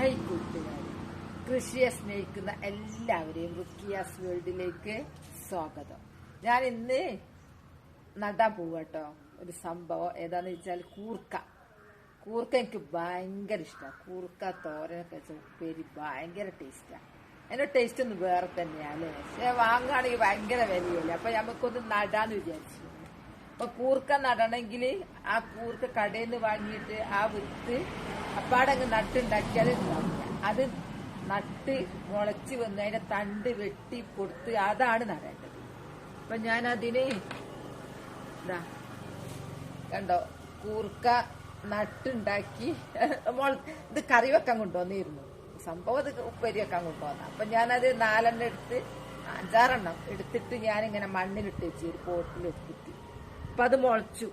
High കൂട്ടുകാർ കൃഷിയെ സ്നേഹിക്കുന്ന എല്ലാവരെയും റുക്കിയാസ് വേൾഡിലേക്ക് സ്വാഗതം. ഞാൻ ഇന്ന് നടാൻ പോവാട്ടോ ഒരു സംഭവം ഏതാന്ന് വെച്ചാൽ കൂർക്ക. കൂർക്ക എനിക്ക് ഭയങ്കര ഇഷ്ടമാണ് കൂർക്ക തോരനൊക്കെ വെച്ച ഉപ്പേരി ഭയങ്കര ടേസ്റ്റാണ് അതിന്റെ ടേസ്റ്റ് ഒന്ന് വേറെ തന്നെയാണ് പക്ഷേ വാങ്ങുകയാണെങ്കിൽ ഭയങ്കര വിലയല്ലേ? അപ്പൊ നമുക്കൊന്ന് നടാന്ന് വിചാരിച്ചു. അപ്പൊ കൂർക്ക നടണമെങ്കിൽ ആ കൂർക്ക കടയിൽ നിന്ന് വാങ്ങിയിട്ട് ആ വിത്ത് അപ്പാടങ്ങ് നട്ടുണ്ടാക്കിയാൽ ഉണ്ടാവില്ല അത് നട്ട് മുളച്ച് വന്ന് അതിന്റെ തണ്ട് വെട്ടി കൊടുത്ത് അതാണ് നടേണ്ടത് അപ്പൊ ഞാൻ അതിന് എന്താ കണ്ടോ കൂർക്ക നട്ടുണ്ടാക്കി ഇത് കറി വെക്കാൻ കൊണ്ടുവന്നിരുന്നു. സംഭവം അത് ഉപ്പേരി വെക്കാൻ കൊണ്ടുവന്ന. അപ്പൊ ഞാനത് നാലെണ്ണം എടുത്ത് അഞ്ചാറെണ്ണം എടുത്തിട്ട് ഞാനിങ്ങനെ മണ്ണിലിട്ട് വെച്ചു ഒരു പോട്ടിൽ എടുത്തിട്ട് അപ്പൊ അത് മുളച്ചു.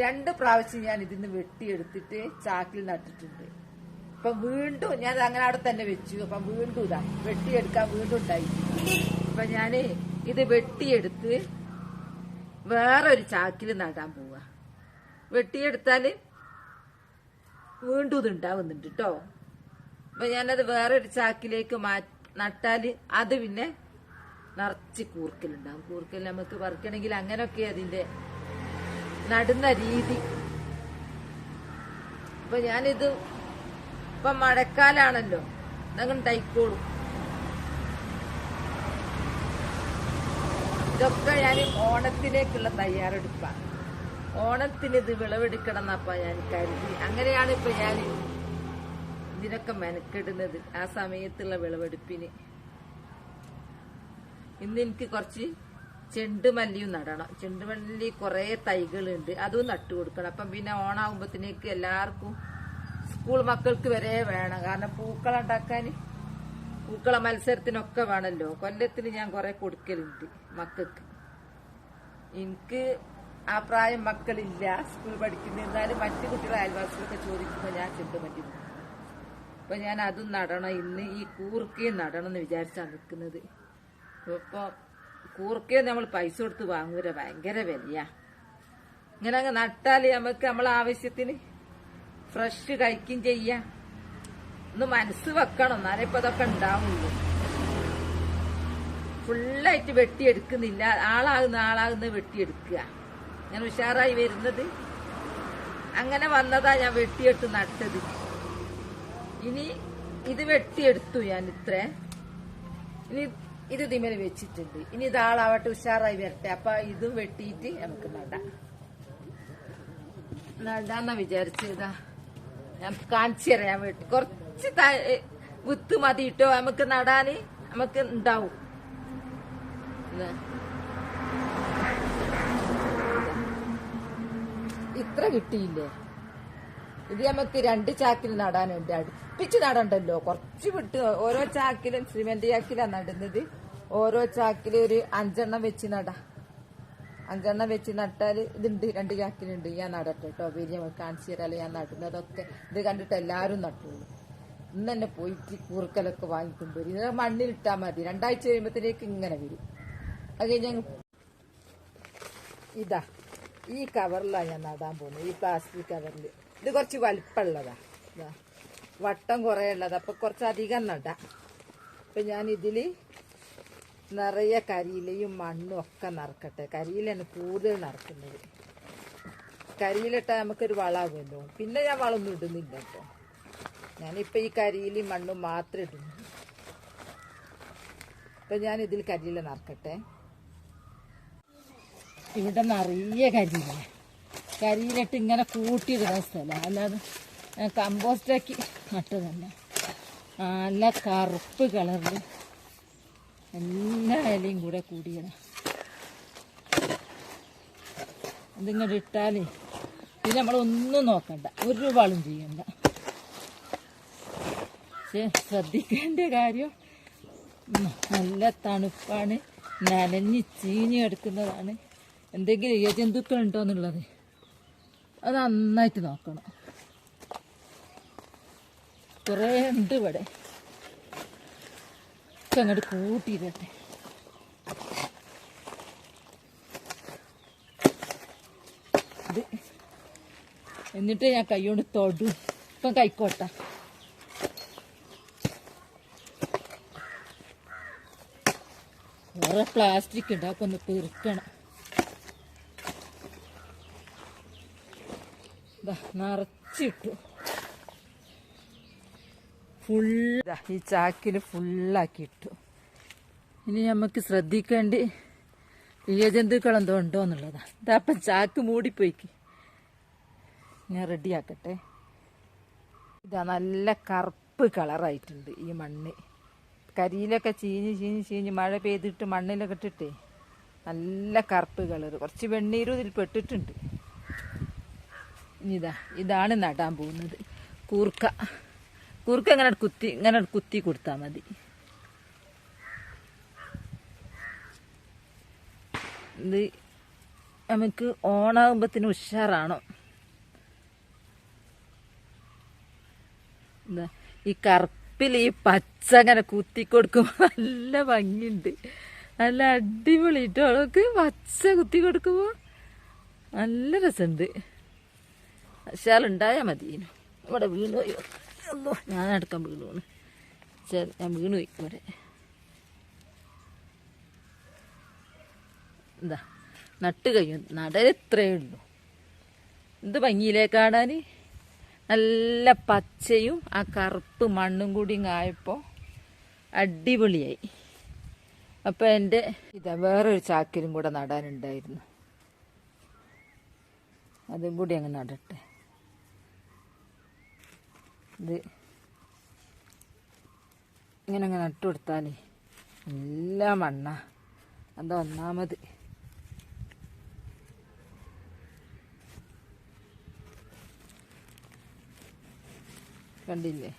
രണ്ട് പ്രാവശ്യം ഞാൻ ഇതിന്ന് വെട്ടിയെടുത്തിട്ട് ചാക്കിൽ നട്ടിട്ടുണ്ട്. അപ്പൊ വീണ്ടും ഞാൻ അങ്ങനെ അവിടെ തന്നെ വെച്ചു. അപ്പൊ വീണ്ടും ഇതാ വെട്ടിയെടുക്കാൻ വീണ്ടും ഉണ്ടായി. അപ്പൊ ഞാൻ ഇത് വെട്ടിയെടുത്ത് ഒരു ചാക്കിൽ നടാൻ പോവുക വെട്ടിയെടുത്താൽ വീണ്ടും ഇത് ഉണ്ടാവുന്നുണ്ട് കേട്ടോ അപ്പൊ ഞാനത് ഒരു ചാക്കിലേക്ക് മാ നട്ടാൽ അത് പിന്നെ നിറച്ച് കൂർക്കലുണ്ടാവും. കൂർക്കൽ നമുക്ക് പറിക്കണമെങ്കിൽ അങ്ങനെയൊക്കെ അതിന്റെ നടുന്ന രീതി. അപ്പൊ ഞാനിത് ഇപ്പൊ മഴക്കാലാണല്ലോ. നിങ്ങൾ തൈക്കോളും ഇതൊക്കെ ഞാൻ ഓണത്തിലേക്കുള്ള തയ്യാറെടുപ്പാണ്. ഓണത്തിന് ഇത് വിളവെടുക്കണം എന്നപ്പ ഞാൻ കരുതി. അങ്ങനെയാണ് ഇപ്പൊ ഞാൻ ഇതിനൊക്കെ മെനക്കെടുന്നത് ആ സമയത്തുള്ള വിളവെടുപ്പിന്. ഇന്ന് എനിക്ക് കുറച്ച് ചെണ്ടുമല്ലിയും നടണം. ചെണ്ടുമല്ലി കുറേ തൈകളുണ്ട്. അതും നട്ടു കൊടുക്കണം. അപ്പം പിന്നെ ഓണാകുമ്പത്തിനേക്ക് എല്ലാവർക്കും സ്കൂൾ മക്കൾക്ക് വരെ വേണം. കാരണം പൂക്കളം ഉണ്ടാക്കാൻ പൂക്കള മത്സരത്തിനൊക്കെ വേണമല്ലോ കൊല്ലത്തിന് ഞാൻ കുറെ കൊടുക്കലുണ്ട് മക്കൾക്ക്. എനിക്ക് ആ പ്രായം മക്കളില്ല. സ്കൂൾ പഠിക്കുന്ന. എന്നാലും മറ്റു കുട്ടികളെ അയൽവാസികളൊക്കെ ചോദിക്കുമ്പോൾ ഞാൻ ചെണ്ടുമല്ലി അപ്പൊ ഞാൻ അതും നടണം. ഇന്ന് ഈ കൂർക്കയും നടണം എന്ന് വിചാരിച്ചാണ് നിൽക്കുന്നത് ഇപ്പൊ കൂർക്കയും നമ്മൾ പൈസ കൊടുത്ത് വാങ്ങൂല ഭയങ്കര വിലയാ. ഇങ്ങനെ അങ്ങ് നട്ടാൽ നമുക്ക് നമ്മളെ ആവശ്യത്തിന് ഫ്രഷ് കഴിക്കും ചെയ്യാം. ഒന്ന് മനസ്സ് വെക്കണം എന്നാലേ ഇപ്പൊ അതൊക്കെ ഉണ്ടാവുള്ളൂ. ഫുള്ളായിട്ട് വെട്ടിയെടുക്കുന്നില്ല. ആളാകുന്ന ആളാകുന്ന വെട്ടിയെടുക്കുക. ഞാൻ ഉഷാറായി വരുന്നത്. അങ്ങനെ വന്നതാ ഞാൻ വെട്ടിയെടുത്ത് നട്ടത്. ഇനി ഇത് വെട്ടിയെടുത്തു ഞാൻ ഇത്ര. ഇനി ഇത് ഇതിമേൽ വെച്ചിട്ടുണ്ട്. ഇനി ഇത് ആളാവട്ടെ ഉഷാറായി വരട്ടെ. അപ്പൊ ഇത് വെട്ടിയിട്ട് നമുക്ക് നടാം. നടാന്ന വിചാരിച്ചതാ. ഞാൻ കാണിച്ചു തരാം. ഞാൻ വെട്ടി കുറച്ച് വിത്ത് മതി ഇട്ടോ നമുക്ക് നടാന് നമുക്ക് ഉണ്ടാവും. ഇതാ. ഇത്ര കിട്ടിയില്ലേ? ഇത് നമുക്ക് രണ്ട് ചാക്കിൽ നടാനുണ്ട്. അടുപ്പിച്ച് നടണ്ടല്ലോ. കുറച്ച് വിട്ട് ഓരോ ചാക്കിലും സിമെന്റ് ചാക്കിലാണ് നടുന്നത്. ഓരോ ചാക്കിൽ ഒരു അഞ്ചെണ്ണം വെച്ച് നടാ അഞ്ചെണ്ണം വെച്ച് നട്ടാൽ ഇതുണ്ട് രണ്ട് ചാക്കിലുണ്ട്. ഞാൻ നടട്ടെ കേട്ടോ. വലിയ കാണിച്ചു തരാൽ ഞാൻ നടുന്നതൊക്കെ ഇത് കണ്ടിട്ട് എല്ലാവരും നട്ടുള്ളൂ ഇന്ന് തന്നെ പോയിട്ട് കൂർക്കലൊക്കെ വാങ്ങിക്കൊണ്ട് വരും. ഇത് മണ്ണിലിട്ടാൽ മതി. രണ്ടാഴ്ച കഴിയുമ്പോഴത്തേക്ക് ഇങ്ങനെ വരും. അത് കഴിഞ്ഞ് ഇതാ. ഈ കവറിലാണ് ഞാൻ നടാൻ പോകുന്നത്. ഈ പ്ലാസ്റ്റിക് കവറിൽ ഇത് കുറച്ച് വലിപ്പമുള്ളതാ വട്ടം കുറേ ഉള്ളത് കുറച്ച് അധികം നടാം. അപ്പൊ ഞാൻ ഇതിൽ നിറയെ കരിയിലയും മണ്ണും ഒക്കെ നിറക്കട്ടെ. കരിയിലാണ് കൂടുതൽ നിറക്കുന്നത്. കരിയിലിട്ടാൽ നമുക്കൊരു വളമാകുമല്ലോ പിന്നെ ഞാൻ വളമൊന്നും ഇടുന്നില്ല കേട്ടോ ഞാനിപ്പോൾ ഈ കരിയിലും മണ്ണും മാത്രമേ ഇടുന്നു ഇപ്പം ഞാൻ ഇതിൽ കരിയില നിറക്കട്ടെ. ഇവിടെ നിറയെ കരിയില. കരിയിലിട്ട് ഇങ്ങനെ കൂട്ടിയിടുന്ന സ്ഥലം. അല്ലാതെ കമ്പോസ്റ്റാക്കി നട്ടതല്ല. നല്ല കറുപ്പ് കളറിൽ എല്ലാ ഇലയും കൂടെ കൂടിയതാണ് ഇതിങ്ങോട്ട് ഇട്ടാലേ പിന്നെ നമ്മളൊന്നും നോക്കണ്ട. ഒരു വളം ചെയ്യണ്ട. പക്ഷെ ശ്രദ്ധിക്കേണ്ട കാര്യം നല്ല തണുപ്പാണ്. നനഞ്ഞ് ചീഞ്ഞ് കിടക്കുന്നതാണ്. എന്തെങ്കിലും ഇഴജന്തുക്കൾ ഉണ്ടോ എന്നുള്ളത് അത് നന്നായിട്ട് നോക്കണം. കുറേ ഉണ്ട് ഇവിടെ. ഒക്കെ അങ്ങോട്ട് കൂട്ടിയിട്ടെ ഇത് എന്നിട്ട് ഞാൻ കൈ കൊണ്ട് തൊടും. ഇപ്പം കൈക്കോട്ട. വേറെ പ്ലാസ്റ്റിക് ഉണ്ട്. അപ്പൊ ഒന്ന് പെറുക്കണം. നിറച്ചിട്ടു. ഫുൾ ഈ ചാക്കിൽ ഫുള്ളാക്കി ഇട്ടു. ഇനി നമുക്ക് ശ്രദ്ധിക്കേണ്ടി ഇഴജന്തുക്കൾ എന്തോ ഉണ്ടോ എന്നുള്ളതാ. ഇതാ അപ്പം ചാക്ക് മൂടിപ്പോയിക്ക്. ഞാൻ റെഡിയാക്കട്ടെ ഇതാ നല്ല കറുപ്പ് കളറായിട്ടുണ്ട് ഈ മണ്ണ്. കരിയിലൊക്കെ ചീഞ്ഞ് ചീഞ്ഞ് ചീഞ്ഞ് മഴ പെയ്തിട്ട് മണ്ണിലൊക്കെ ഇട്ടിട്ടേ നല്ല കറുപ്പ് കളർ കുറച്ച് വെണ്ണീരും ഇതിൽ പെട്ടിട്ടുണ്ട്. ഇനി ഇതാ ഇതാണ് നടാൻ പോകുന്നത്. കൂർക്ക. കൂർക്ക ഇങ്ങനെ കുത്തി ഇങ്ങനെ കുത്തി കൊടുത്താൽ മതി. ഇത് നമുക്ക് ഓണാകുമ്പത്തിന് ഉഷാറാണോ? ഈ കറുപ്പിൽ ഈ പച്ച അങ്ങനെ കുത്തി കൊടുക്കുമ്പോൾ നല്ല ഭംഗിയുണ്ട്. നല്ല അടിപൊളിട്ടോ അവൾക്ക് പച്ച കുത്തി കൊടുക്കുമ്പോൾ നല്ല രസമുണ്ട്. ശാലുണ്ടായാൽ മതി. ഇവിടെ വീണു അല്ലോ ഞാൻ അടക്കം വീണു പോണ് ഞാൻ വീണു പോയി എന്താ നട്ട് കഴിയും നട ഇത്രയേ ഉള്ളൂ. എന്ത് ഭംഗിയിലേ കാണാൻ? നല്ല പച്ചയും ആ കറുപ്പ് മണ്ണും കൂടി ആയപ്പോൾ അടിപൊളിയായി. അപ്പോൾ എന്റെ ഇതാ വേറൊരു ചാക്കിലും കൂടെ നടാനുണ്ടായിരുന്നു. അതും കൂടി അങ്ങ് നടട്ടെ. ഇത് ഇങ്ങനെ അങ്ങനെ നട്ടു കൊടുത്താലേ എല്ലാ മണ്ണ. അത് ഒന്നാമത്. കണ്ടില്ലേ?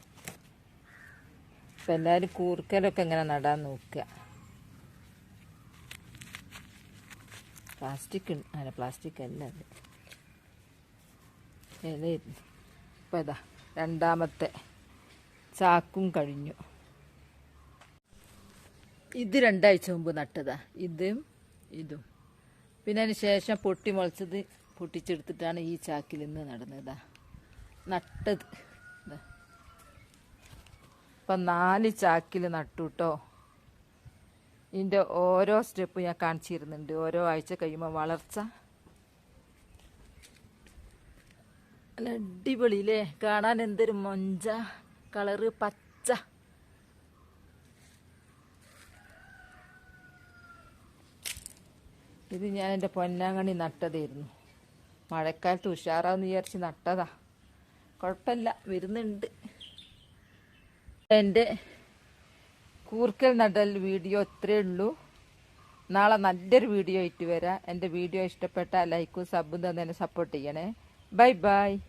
ഇപ്പം എല്ലാവരും കൂർക്കലൊക്കെ ഇങ്ങനെ നടാൻ നോക്കുക. പ്ലാസ്റ്റിക് അല്ല പ്ലാസ്റ്റിക് അല്ല അത്. ഇലയിരുന്നു ഇപ്പം ഇതാ. രണ്ടാമത്തെ ചാക്കും കഴിഞ്ഞു. ഇത് രണ്ടാഴ്ച മുമ്പ് നട്ടതാ. ഇതും ഇതും. പിന്നെ അതിന് ശേഷം പൊട്ടി മുളച്ചത് പൊട്ടിച്ചെടുത്തിട്ടാണ് ഈ ചാക്കിൽ നിന്ന് നടന്നതാ. നട്ടത്. ഇപ്പം നാല് ചാക്കിൽ നട്ടു കേട്ടോ ഇതിന്റെ ഓരോ സ്റ്റെപ്പ് ഞാൻ കാണിച്ചിരുന്നുണ്ട്. ഓരോ ആഴ്ച കഴിയുമ്പോൾ വളർച്ച നല്ല അടിപൊളി അല്ലേ കാണാൻ എന്തൊരു മൊഞ്ച കളറ് പച്ച. ഇത് ഞാൻ എന്റെ പൊന്നാങ്കണി നട്ടതായിരുന്നു. മഴക്കാലത്ത് ഉഷാറാവെന്ന് വിചാരിച്ച് നട്ടതാ. കുഴപ്പമില്ല വരുന്നുണ്ട്. എന്റെ കൂർക്കൽ നടൽ വീഡിയോ ഇത്രയേ ഉള്ളൂ. നാളെ നല്ലൊരു വീഡിയോ ആയിട്ട് വരാം. എന്റെ വീഡിയോ ഇഷ്ടപ്പെട്ടാൽ ലൈക്കും സബും തന്നെ സപ്പോർട്ട് ചെയ്യണേ. Bye-bye.